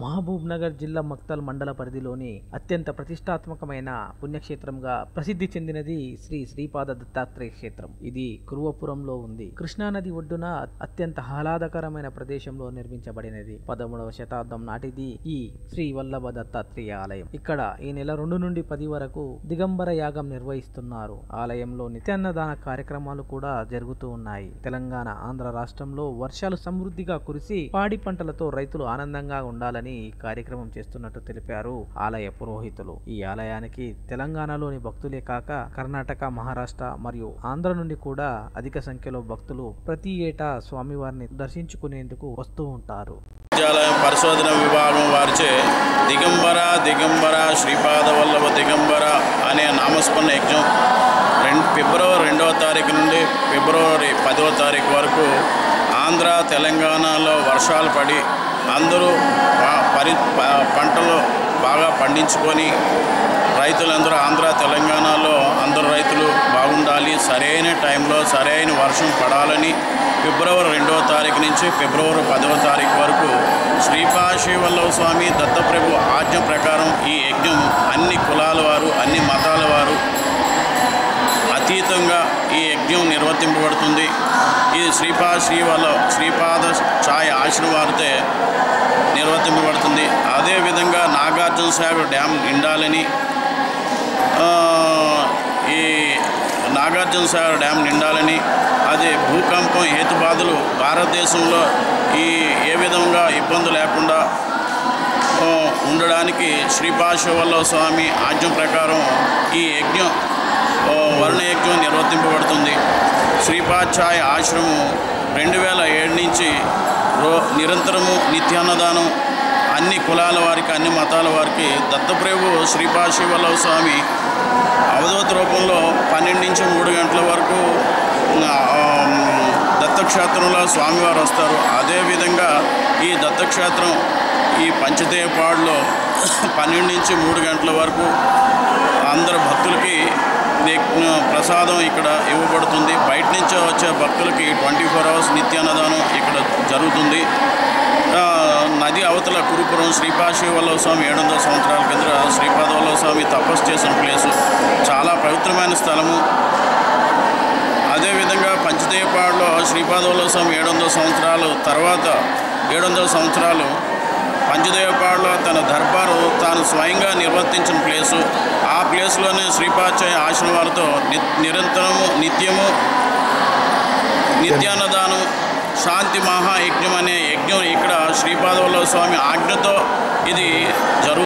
మహబూబ్ నగర్ జిల్లా మక్తల్ మండల పరిధిలోని అత్యంత ప్రతిష్టాత్మకమైన పుణ్యక్షేత్రంగా ప్రసిద్ధి చెందినది శ్రీ శ్రీపాద దత్తాత్రేయ క్షేత్రం. ఇది కురువపురంలో ఉంది. కృష్ణానది ఒడ్డున అత్యంత ఆహ్లాదకరమైన ప్రదేశంలో నిర్మించబడినది. పదమూడవ శతాబ్దం నాటిది ఈ శ్రీ వల్లభ దత్తాత్రేయ ఆలయం. ఇక్కడ ఈ నెల రెండు నుండి పది వరకు దిగంబర యాగం నిర్వహిస్తున్నారు. ఆలయంలో నిత్యాన్నదాన కార్యక్రమాలు కూడా జరుగుతూ ఉన్నాయి. తెలంగాణ ఆంధ్ర రాష్ట్రంలో వర్షాలు సమృద్ధిగా కురిసి పాడి పంటలతో రైతులు ఆనందంగా ఉండాలని ఈ కార్యక్రమం చేస్తున్నట్టు తెలిపారు ఆలయ పురోహితులు. ఈ ఆలయానికి తెలంగాణలోని భక్తులే కాక కర్ణాటక మహారాష్ట్ర మరియు ఆంధ్ర నుండి కూడా అధిక సంఖ్యలో భక్తులు ప్రతి ఏటా స్వామివారిని దర్శించుకునేందుకు వస్తూ ఉంటారు. విద్యాలయం పరిశోధన విభాగం వారిచే దిగంబర దిగంబర శ్రీపాద వల్లభ దిగంబర అనే నామస్మరణ యజ్ఞం రెండు ఫిబ్రవరి రెండవ తారీఖు నుండి ఫిబ్రవరి పదవ తారీఖు వరకు ఆంధ్ర తెలంగాణలో వర్షాలు పడి అందరూ పరి పంటలు బాగా పండించుకొని రైతులందరూ ఆంధ్ర తెలంగాణలో అందరు రైతులు బాగుండాలి. సరైన టైంలో సరైన వర్షం పడాలని ఫిబ్రవరి రెండవ తారీఖు నుంచి ఫిబ్రవరి పదవ తారీఖు వరకు శ్రీపాశివల్లవ స్వామి దత్తప్రభు ఆజ్ఞ ప్రకారం ఈ యజ్ఞం అన్ని కులాల వారు అన్ని మతాల వారు అతీతంగా యజ్ఞం నిర్వర్తింపబడుతుంది. ఇది శ్రీపాద శ్రీ వల్ల శ్రీపాద ఛాయ ఆశీర్వాదితే నిర్వర్తింపబడుతుంది. అదేవిధంగా నాగార్జున సాగర్ డ్యామ్ నిండాలని ఈ నాగార్జున సాగర్ డ్యామ్ నిండాలని అదే భూకంపం హేతుబాధలు భారతదేశంలో ఈ ఏ విధంగా ఇబ్బంది లేకుండా ఉండడానికి శ్రీపాశవల్లభ స్వామి ఆజ్ఞ ప్రకారం ఈ యజ్ఞం వరుణయజ్ఞం నిర్వర్తింపబడుతుంది. శ్రీపాచాయ ఆశ్రమం రెండు వేల ఏడు నుంచి రో నిరంతరము నిత్యాన్నదానం అన్ని కులాల వారికి అన్ని మతాల వారికి దత్తప్రభు శ్రీపాశివల్లభ స్వామి అవధూత రూపంలో పన్నెండు నుంచి మూడు గంటల వరకు దత్తక్షేత్రంలో స్వామివారు వస్తారు. అదేవిధంగా ఈ దత్తక్షేత్రం ఈ పంచదేవపాడులో పన్నెండు నుంచి మూడు గంటల వరకు అందరు భక్తులకి ప్రసాదం ఇక్కడ ఇవ్వబడుతుంది. బయట నుంచి వచ్చే భక్తులకి ట్వంటీ ఫోర్ అవర్స్ నిత్యాన్నదానం ఇక్కడ జరుగుతుంది. నది అవతల కురుపురం శ్రీపాశివల్ల స్వామి ఏడు వందల సంవత్సరాల కింద శ్రీపాదవల్ల స్వామి తపస్సు చేసిన ప్లేసు. చాలా పవిత్రమైన స్థలము. అదేవిధంగా పంచదేవపాడులో శ్రీపాదవల్లభ స్వామి ఏడు వందల సంవత్సరాలు తర్వాత ఏడు వందల సంవత్సరాలు పంచదేవ తన దర్బారు తాను స్వయంగా నిర్వర్తించిన ప్లేసు. ఆ ప్లేస్లోనే శ్రీపాచార్య ఆశ్రమాలతో నిరంతరము నిత్యము నిత్యాన్నదానం శాంతి మహాయజ్ఞం అనే యజ్ఞం ఇక్కడ శ్రీపాదవల్లభ స్వామి ఆజ్ఞతో ఇది జరుగు